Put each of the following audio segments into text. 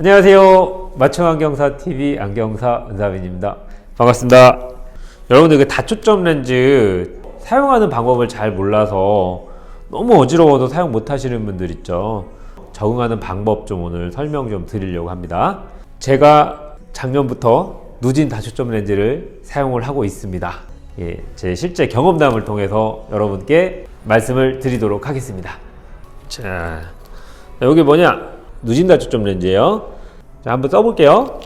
안녕하세요. 맞춤 안경사 TV 안경사 은사빈입니다. 반갑습니다. 여러분들 그 다초점 렌즈 사용하는 방법을 잘 몰라서 너무 어지러워서 사용 못 하시는 분들 있죠. 적응하는 방법 좀 오늘 설명 좀 드리려고 합니다. 제가 작년부터 누진 다초점 렌즈를 사용을 하고 있습니다. 예, 제 실제 경험담을 통해서 여러분께 말씀을 드리도록 하겠습니다. 자, 여기 뭐냐? 누진 다 초점 렌즈예요. 자, 한번 써볼게요.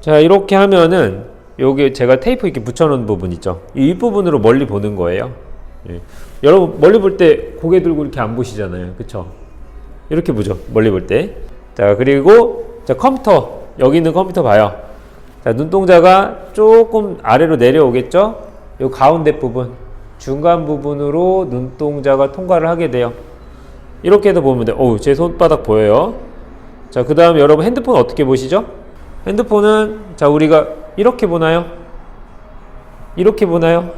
자, 이렇게 하면은 여기 제가 테이프 이렇게 붙여놓은 부분 있죠. 이 윗부분으로 멀리 보는 거예요. 예. 여러분 멀리 볼 때 고개 들고 이렇게 안 보시잖아요. 그쵸? 이렇게 보죠. 멀리 볼 때. 자, 그리고 자, 컴퓨터. 여기 있는 컴퓨터 봐요. 자, 눈동자가 조금 아래로 내려오겠죠? 요 가운데 부분, 중간 부분으로 눈동자가 통과를 하게 돼요. 이렇게 해서 보면 돼요. 어우, 제 손바닥 보여요. 자, 그 다음 여러분 핸드폰 어떻게 보시죠? 핸드폰은, 자, 우리가 이렇게 보나요? 이렇게 보나요?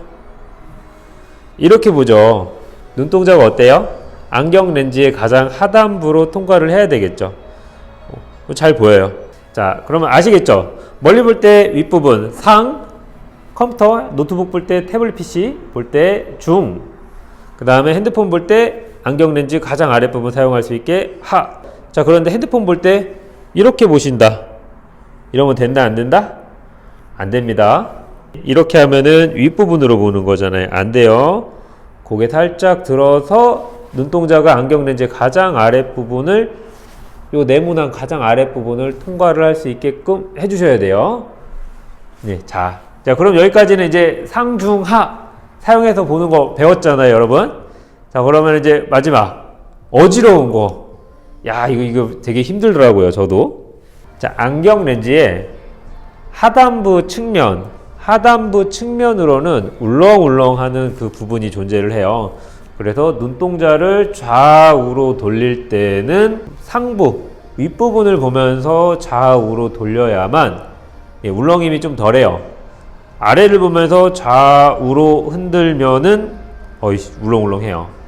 이렇게 보죠. 눈동자가 어때요? 안경 렌즈의 가장 하단부로 통과를 해야 되겠죠. 어, 잘 보여요. 자, 그러면 아시겠죠? 멀리 볼 때 윗부분 상, 컴퓨터, 노트북 볼 때 태블릿 PC, 볼 때 중, 그 다음에 핸드폰 볼 때 안경 렌즈 가장 아랫부분 사용할 수 있게 하. 자, 그런데 핸드폰 볼 때 이렇게 보신다. 이러면 된다, 안 된다? 안 됩니다. 이렇게 하면은 윗부분으로 보는 거잖아요. 안 돼요. 고개 살짝 들어서 눈동자가 안경 렌즈의 가장 아랫부분을 요 네모난 가장 아랫부분을 통과를 할 수 있게끔 해주셔야 돼요. 네, 자. 자, 그럼 여기까지는 이제 상중하 사용해서 보는 거 배웠잖아요, 여러분. 자, 그러면 이제 마지막. 어지러운 거. 야, 이거, 이거 되게 힘들더라고요, 저도. 자, 안경 렌즈의 하단부 측면, 하단부 측면으로는 울렁울렁 하는 그 부분이 존재를 해요. 그래서 눈동자를 좌우로 돌릴 때는 상부, 윗부분을 보면서 좌우로 돌려야만 예, 울렁임이 좀 덜해요. 아래를 보면서 좌우로 흔들면은 어이 울렁울렁해요.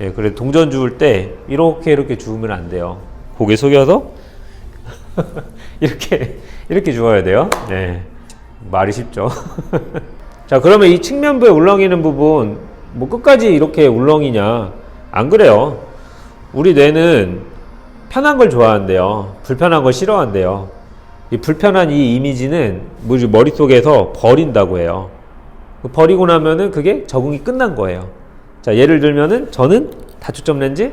예, 그래 동전 주울 때 이렇게 이렇게 주우면 안 돼요. 고개 숙여서 이렇게 이렇게 주워야 돼요. 네, 말이 쉽죠. 자, 그러면 이 측면부에 울렁이는 부분 뭐 끝까지 이렇게 울렁이냐? 안 그래요. 우리 뇌는 편한 걸 좋아한대요. 불편한 걸 싫어한대요. 이 불편한 이 이미지는 머릿속에서 버린다고 해요. 그 버리고 나면은 그게 적응이 끝난 거예요. 자, 예를 들면은 저는 다초점 렌즈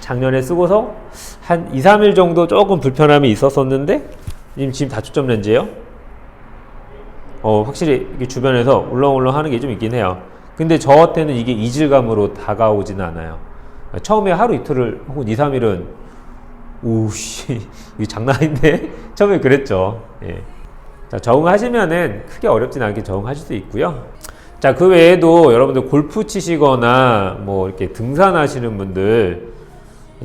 작년에 쓰고서 한 2, 3일 정도 조금 불편함이 있었었는데 지금 지금 다초점 렌즈예요. 어, 확실히 주변에서 울렁울렁 하는 게 좀 있긴 해요. 근데 저한테는 이게 이질감으로 다가오지는 않아요. 처음에 하루 이틀을 혹은 2, 3일은 오씨 이게 장난 아닌데 처음에 그랬죠. 예. 자 적응하시면은 크게 어렵진 않게 적응하실 수 있고요. 자 그 외에도 여러분들 골프 치시거나 뭐 이렇게 등산하시는 분들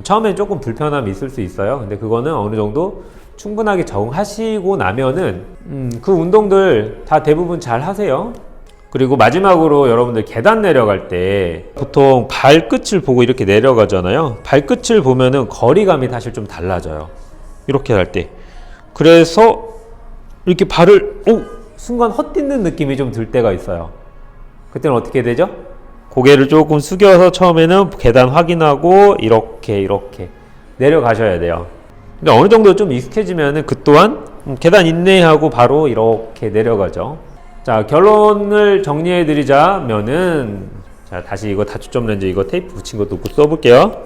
처음엔 조금 불편함이 있을 수 있어요. 근데 그거는 어느 정도 충분하게 적응하시고 나면은 음, 그 운동들 다 대부분 잘 하세요. 그리고 마지막으로 여러분들 계단 내려갈 때 보통 발끝을 보고 이렇게 내려가잖아요. 발끝을 보면은 거리감이 사실 좀 달라져요. 이렇게 할 때. 그래서 이렇게 발을 오 순간 헛디는 느낌이 좀 들 때가 있어요. 그때는 어떻게 되죠? 고개를 조금 숙여서 처음에는 계단 확인하고 이렇게 이렇게 내려가셔야 돼요. 근데 어느 정도 좀 익숙해지면은 그 또한 음, 계단 인내하고 바로 이렇게 내려가죠. 자 결론을 정리해 드리자면은 자 다시 이거 다초점 렌즈 이거 테이프 붙인 것도 써볼게요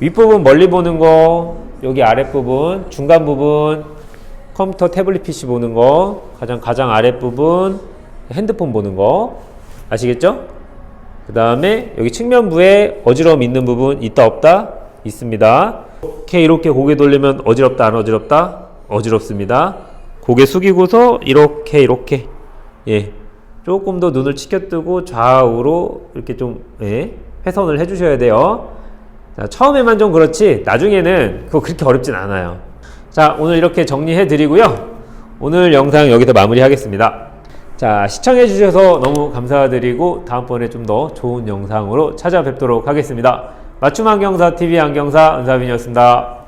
윗부분 멀리 보는 거 여기 아랫부분 중간 부분 컴퓨터 태블릿 PC 보는 거 가장 가장 아랫부분 핸드폰 보는 거 아시겠죠? 그 다음에 여기 측면부에 어지러움 있는 부분 있다 없다 있습니다 이렇게 이렇게 고개 돌리면 어지럽다 안 어지럽다 어지럽습니다 고개 숙이고서 이렇게 이렇게 예, 조금 더 눈을 치켜뜨고 좌우로 이렇게 좀 예, 회선을 해주셔야 돼요. 자, 처음에만 좀 그렇지 나중에는 그거 그렇게 어렵진 않아요. 자, 오늘 이렇게 정리해 드리고요. 오늘 영상 여기서 마무리하겠습니다. 자, 시청해 주셔서 너무 감사드리고 다음번에 좀 더 좋은 영상으로 찾아뵙도록 하겠습니다. 맞춤 안경사 TV 안경사 은사빈이었습니다.